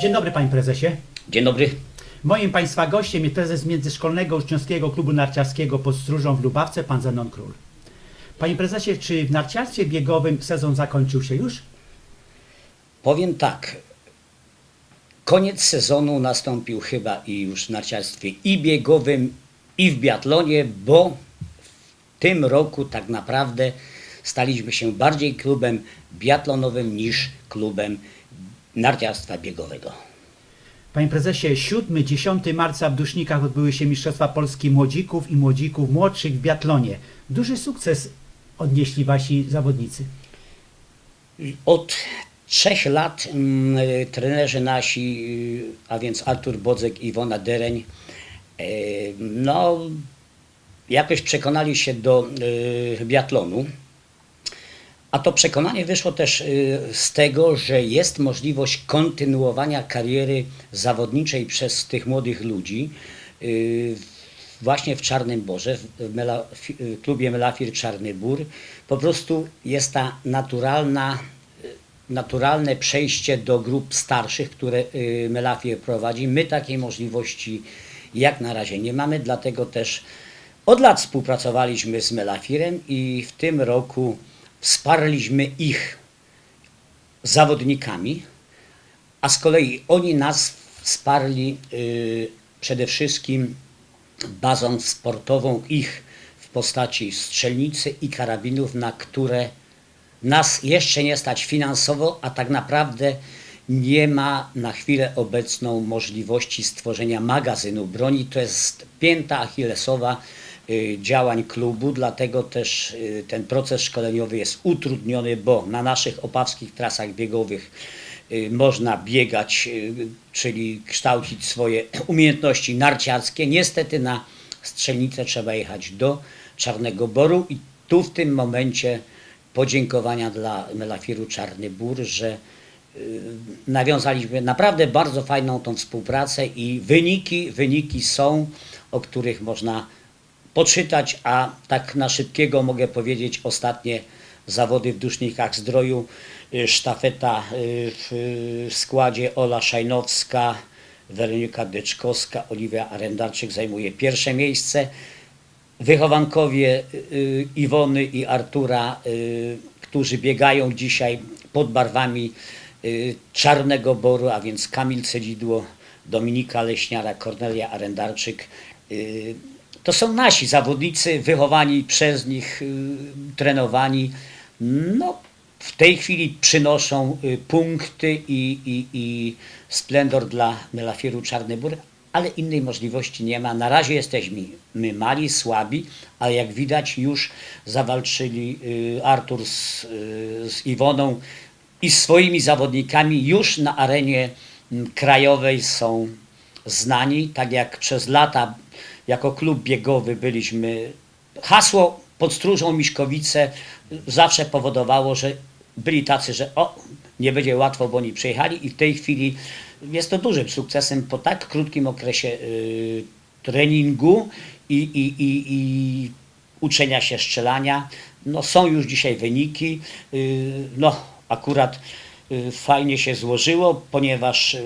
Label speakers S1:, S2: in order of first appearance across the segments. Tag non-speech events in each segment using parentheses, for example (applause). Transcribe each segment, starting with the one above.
S1: Dzień dobry panie prezesie.
S2: Dzień dobry.
S1: Moim państwa gościem jest prezes Międzyszkolnego Uczniowskiego Klubu Narciarskiego pod Stróżą w Lubawce, pan Zenon Król. Panie prezesie, czy w narciarstwie biegowym sezon zakończył się już?
S2: Powiem tak. Koniec sezonu nastąpił chyba i już w narciarstwie i biegowym, i w biatlonie, bo w tym roku tak naprawdę staliśmy się bardziej klubem biatlonowym niż klubem narciarstwa biegowego.
S1: Panie prezesie, 7-10 marca w Dusznikach odbyły się Mistrzostwa Polski Młodzików i Młodzików Młodszych w biatlonie. Duży sukces odnieśli wasi zawodnicy.
S2: Od trzech lat mm, trenerzy nasi, y, a więc Artur Bodzek i Iwona Dereń, y, no jakoś przekonali się do y, biatlonu. A to przekonanie wyszło też y, z tego, że jest możliwość kontynuowania kariery zawodniczej przez tych młodych ludzi y, właśnie w Czarnym Borze, w Mela, fi- y, klubie Melafir Czarny Bór. Po prostu jest ta naturalna, naturalne przejście do grup starszych, które Melafir prowadzi. My takiej możliwości jak na razie nie mamy, dlatego też od lat współpracowaliśmy z Melafirem i w tym roku wsparliśmy ich zawodnikami, a z kolei oni nas wsparli y, przede wszystkim bazą sportową ich w postaci strzelnicy i karabinów, na które nas jeszcze nie stać finansowo, a tak naprawdę nie ma na chwilę obecną możliwości stworzenia magazynu broni. To jest pięta achillesowa działań klubu, dlatego też y, ten proces szkoleniowy jest utrudniony, bo na naszych opawskich trasach biegowych y, można biegać, y, czyli kształcić swoje (clears throat) umiejętności narciarskie. Niestety na strzelnicę trzeba jechać do Czarnego Boru i tu w tym momencie podziękowania dla Melafiru Czarny Bór, że y, nawiązaliśmy naprawdę bardzo fajną tą współpracę i wyniki, wyniki są, o których można poczytać, a tak na szybkiego mogę powiedzieć ostatnie zawody w Dusznikach Zdroju, y, sztafeta y, w y, składzie Ola Szajnowska, Weronika Dyczkowska, Oliwia Arendarczyk zajmuje pierwsze miejsce. Wychowankowie Iwony i Artura, którzy biegają dzisiaj pod barwami Czarnego Boru, a więc Kamil Cedzidło, Dominika Leśniara, Kornelia Arendarczyk. To są nasi zawodnicy, wychowani przez nich, y, trenowani. No, w tej chwili przynoszą y, punkty i, i, i splendor dla Melafiru Czarny Bór, ale innej możliwości nie ma. Na razie jesteśmy my mali, słabi, ale jak widać już zawalczyli y, Artur z, z Iwoną i swoimi zawodnikami już na arenie krajowej są znani, tak jak przez lata jako klub biegowy byliśmy. Hasło pod stróżą Miszkowice zawsze powodowało, że byli tacy, że o, nie będzie łatwo, bo oni przyjechali i w tej chwili jest to dużym sukcesem po tak krótkim okresie y, treningu i, i, i, i uczenia się strzelania. No, są już dzisiaj wyniki. Y, no, akurat y, fajnie się złożyło, ponieważ y,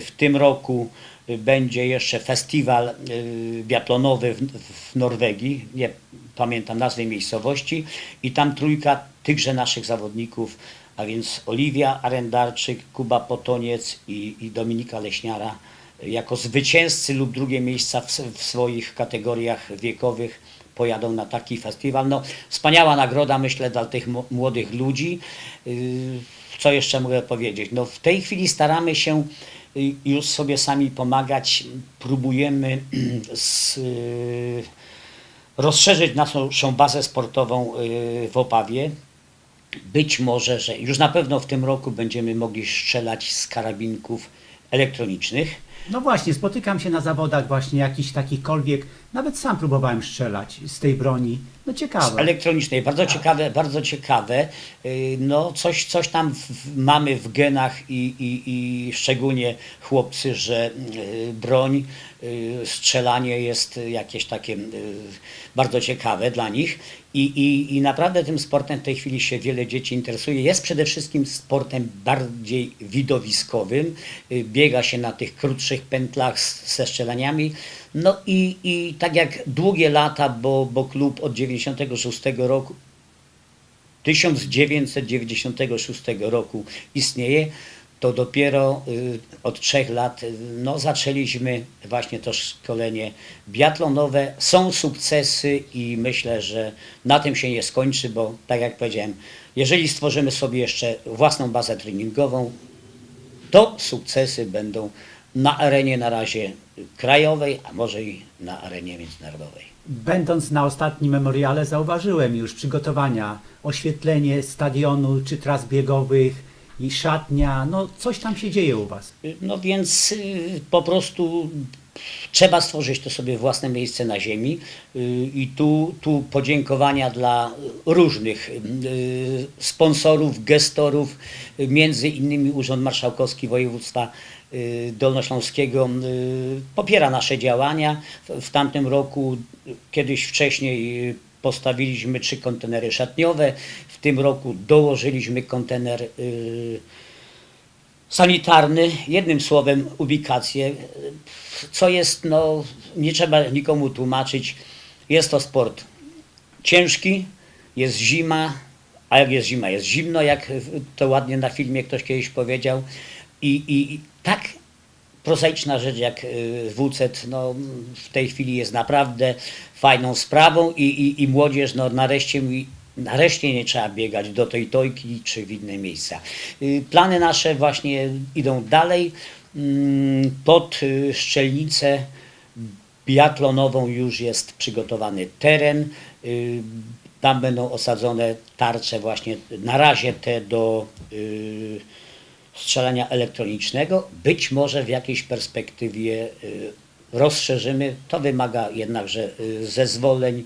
S2: w tym roku będzie jeszcze festiwal y, biatlonowy w, Norwegii. Nie pamiętam nazwy miejscowości i tam trójka tychże naszych zawodników, a więc Oliwia Arendarczyk, Kuba Potoniec i, i Dominika Leśniara y, jako zwycięzcy lub drugie miejsca w, w swoich kategoriach wiekowych pojadą na taki festiwal. No, wspaniała nagroda, myślę, dla tych młodych ludzi. Yy, Co jeszcze mogę powiedzieć? No, w tej chwili staramy się y, już sobie sami pomagać. Próbujemy z, y, rozszerzyć naszą bazę sportową y, w Opawie. Być może, że już na pewno w tym roku będziemy mogli strzelać z karabinków elektronicznych.
S1: No właśnie, spotykam się na zawodach właśnie jakichś takichkolwiek, nawet sam próbowałem strzelać z tej broni. No ciekawe.
S2: elektronicznej. Bardzo ciekawe, bardzo ciekawe. Yy, No, coś, coś tam w, w, mamy w genach i, i, i szczególnie chłopcy, że yy, broń, yy, strzelanie jest jakieś takie yy, bardzo ciekawe dla nich. I, i, I naprawdę tym sportem w tej chwili się wiele dzieci interesuje. Jest przede wszystkim sportem bardziej widowiskowym. Y, Biega się na tych krótszych pętlach z, ze strzelaniami. No i, i tak jak długie lata, bo, bo klub od 96 roku 1996 roku istnieje, to dopiero y, od trzech lat y, no, zaczęliśmy właśnie to szkolenie biatlonowe. Są sukcesy i myślę, że na tym się nie skończy, bo tak jak powiedziałem, jeżeli stworzymy sobie jeszcze własną bazę treningową, to sukcesy będą na arenie na razie krajowej, a może i na arenie międzynarodowej.
S1: Będąc na ostatnim memoriale zauważyłem już przygotowania, oświetlenie stadionu czy tras biegowych i szatnia, no coś tam się dzieje u Was.
S2: No więc y, po prostu trzeba stworzyć to sobie własne miejsce na ziemi y, i tu, tu podziękowania dla różnych y, sponsorów, gestorów, między innymi Urząd Marszałkowski Województwa y, Dolnośląskiego popiera nasze działania. W, tamtym roku, kiedyś wcześniej postawiliśmy trzy kontenery szatniowe, w tym roku dołożyliśmy kontener sanitarny, jednym słowem ubikację, co jest, no, nie trzeba nikomu tłumaczyć, jest to sport ciężki, jest zima, a jak jest zima, jest zimno, jak to ładnie na filmie ktoś kiedyś powiedział. I, i, i tak prozaiczna rzecz jak y, WCET no, w tej chwili jest naprawdę fajną sprawą i, i, i młodzież no, nareszcie, mi- nareszcie nie trzeba biegać do tej tojki czy w inne miejsca. Y, Plany nasze właśnie idą dalej. Mm, Pod y, Szczelnicę biatlonową już jest przygotowany teren. Y, Tam będą osadzone tarcze właśnie na razie te do strzelania elektronicznego. Być może w jakiejś perspektywie rozszerzymy. To wymaga jednakże zezwoleń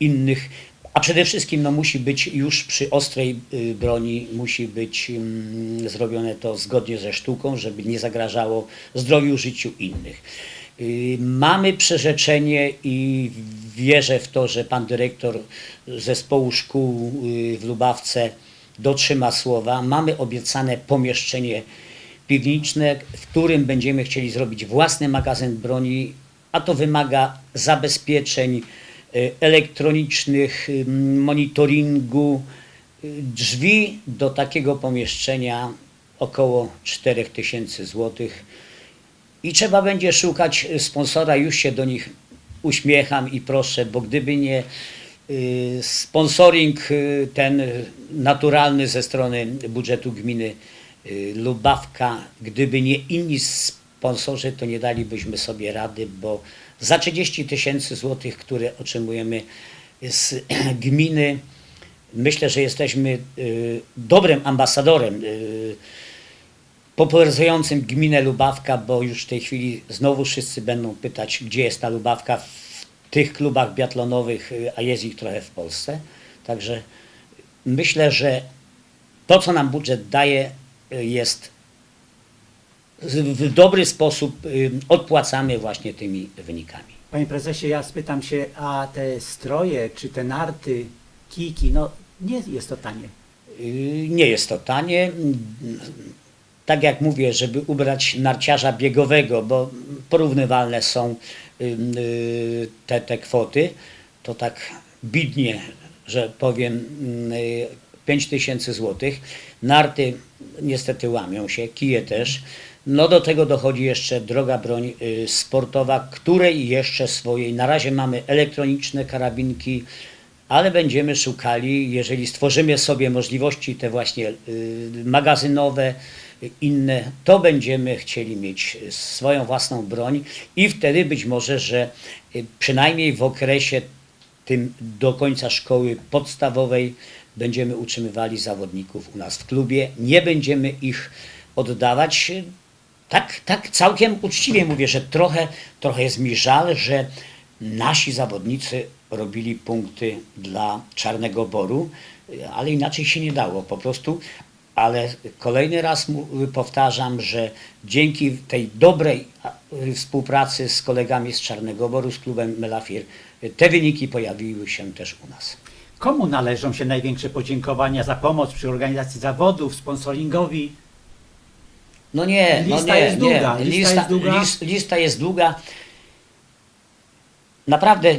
S2: innych. A przede wszystkim no, musi być już przy ostrej y, broni, musi być mm, zrobione to zgodnie ze sztuką, żeby nie zagrażało zdrowiu, życiu innych. Y, Mamy przyrzeczenie i wierzę w to, że pan dyrektor zespołu szkół y, w Lubawce dotrzyma słowa. Mamy obiecane pomieszczenie piwniczne, w którym będziemy chcieli zrobić własny magazyn broni, a to wymaga zabezpieczeń elektronicznych, y, monitoringu. Y, Drzwi do takiego pomieszczenia około 4000 złotych i trzeba będzie szukać sponsora, już się do nich uśmiecham i proszę, bo gdyby nie y, sponsoring y, ten naturalny ze strony budżetu gminy Lubawka, gdyby nie inni sponsorzy, to nie dalibyśmy sobie rady, bo za 30 tysięcy złotych, które otrzymujemy z (clears throat) gminy, myślę, że jesteśmy y, dobrym ambasadorem y, popularyzującym gminę Lubawka, bo już w tej chwili znowu wszyscy będą pytać, gdzie jest ta Lubawka w tych klubach biatlonowych, y, a jest ich trochę w Polsce. Także myślę, że to, co nam budżet daje, jest w dobry sposób y, odpłacamy właśnie tymi wynikami.
S1: Panie prezesie, ja spytam się, a te stroje, czy te narty, kijki, no nie jest to tanie.
S2: Y, Nie jest to tanie. Tak jak mówię, żeby ubrać narciarza biegowego, bo porównywalne są y, te, te kwoty, to tak bidnie, że powiem, 5 tysięcy złotych. Narty niestety łamią się, kije też. No do tego dochodzi jeszcze droga broń y, sportowa, której jeszcze swojej, na razie mamy elektroniczne karabinki, ale będziemy szukali, jeżeli stworzymy sobie możliwości te właśnie y, magazynowe, y, inne, to będziemy chcieli mieć swoją własną broń i wtedy być może, że przynajmniej w okresie tym do końca szkoły podstawowej będziemy utrzymywali zawodników u nas w klubie, nie będziemy ich oddawać. Tak, tak całkiem uczciwie mówię, że trochę, trochę jest mi żal, że nasi zawodnicy robili punkty dla Czarnego Boru, ale inaczej się nie dało po prostu. Ale kolejny raz powtarzam, że dzięki tej dobrej współpracy z kolegami z Czarnego Boru, z klubem Melafir, te wyniki pojawiły się też u nas.
S1: Komu należą się największe podziękowania za pomoc przy organizacji zawodów, sponsoringowi?
S2: No nie,
S1: Lista
S2: no nie,
S1: jest długa,
S2: nie.
S1: lista jest długa.
S2: List, lista jest długa. Naprawdę y,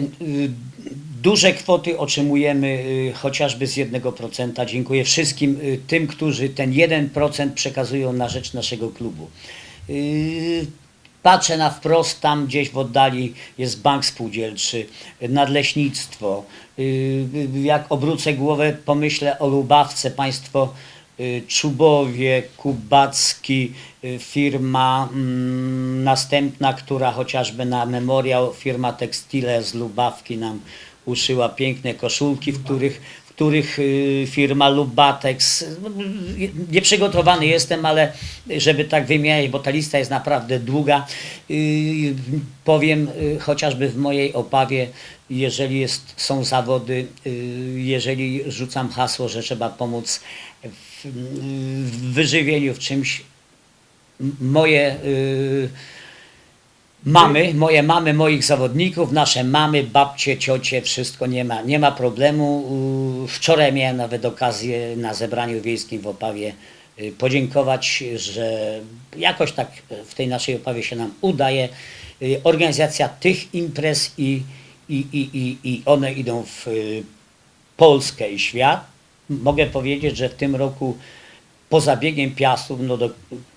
S2: duże kwoty otrzymujemy y, chociażby z 1%. Dziękuję wszystkim y, tym, którzy ten 1% przekazują na rzecz naszego klubu. Y, Patrzę na wprost, tam gdzieś w oddali jest bank spółdzielczy, nadleśnictwo. Jak obrócę głowę, pomyślę o Lubawce, państwo Czubowie, Kubacki, y, firma mm, następna, która chociażby na memoriał, firma Tekstile z Lubawki nam uszyła piękne koszulki, w których, w których y, firma Lubatex, nieprzygotowany jestem, ale żeby tak wymieniać, bo ta lista jest naprawdę długa, y, powiem y, chociażby w mojej Opawie, jeżeli jest, są zawody, y, jeżeli rzucam hasło, że trzeba pomóc w, w wyżywieniu, w czymś, moje y, mamy, moje mamy moich zawodników, nasze mamy, babcie, ciocie, wszystko nie ma, nie ma problemu. Wczoraj miałem nawet okazję na zebraniu wiejskim w Opawie y, podziękować, że jakoś tak w tej naszej Opawie się nam udaje. Y, Organizacja tych imprez i, i, i, i, i one idą w Polskę i świat. Mogę powiedzieć, że w tym roku poza biegiem Piastów, no do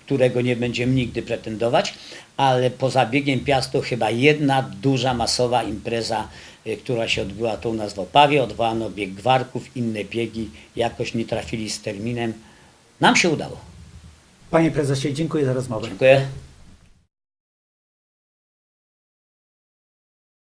S2: którego nie będziemy nigdy pretendować, ale poza biegiem Piastów chyba jedna duża, masowa impreza, y, która się odbyła tu u nas w Opawie, odwołano bieg gwarków, inne biegi jakoś nie trafili z terminem. Nam się udało.
S1: Panie prezesie, dziękuję za rozmowę.
S2: Dziękuję.